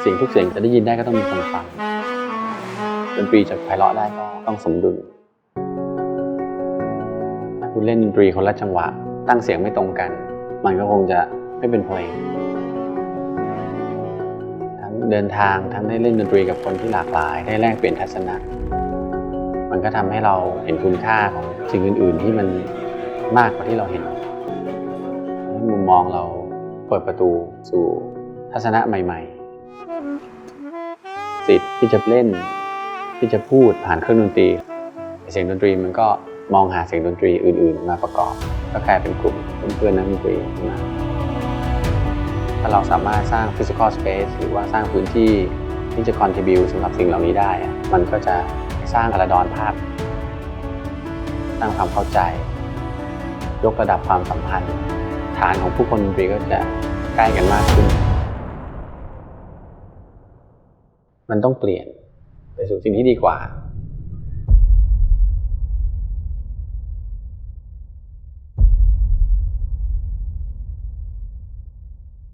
เสียงทุกเสียงจะได้ยินได้ก็ต้องมีคนฟังดนตรีจะไพเราะได้ก็ต้องสมดุลถ้าคุณเล่นดนตรีคนละจังหวะ ตั้งเสียงไม่ตรงกัน มันก็คงจะไม่เป็นเพลงทั้งเดินทางทั้งได้เล่นดนตรีกับคนที่หลากหลาย ได้แลกเปลี่ยนทัศนะ มันก็ทำให้เราเห็นคุณค่าของสิ่งอื่น ๆ ที่มันมากกว่าที่เราเห็นมุมมองเราเปิดประตูสู่ ทัศนะใหม่ ๆ สิทธิ์ที่จะเล่น ที่จะพูดผ่านเครื่องดนตรี เสียงดนตรีมันก็มองหาเสียงดนตรีอื่น ๆ มาประกอบ ก็กลายเป็นกลุ่มเพื่อนๆนักดนตรีขึ้นมาถ้าเราสามารถสร้าง physical space หรือว่าสร้างพื้นที่ที่จะ contribute สำหรับสิ่งเหล่านี้ได้ มันก็จะสร้างพลดอนภาพ สร้างความเข้าใจ ยกระดับความสัมพันธ์ ฐานของผู้คนดนตรีก็จะใกล้กันมากขึ้น มันต้องเปลี่ยนไปสู่สิ่งที่ดีกว่า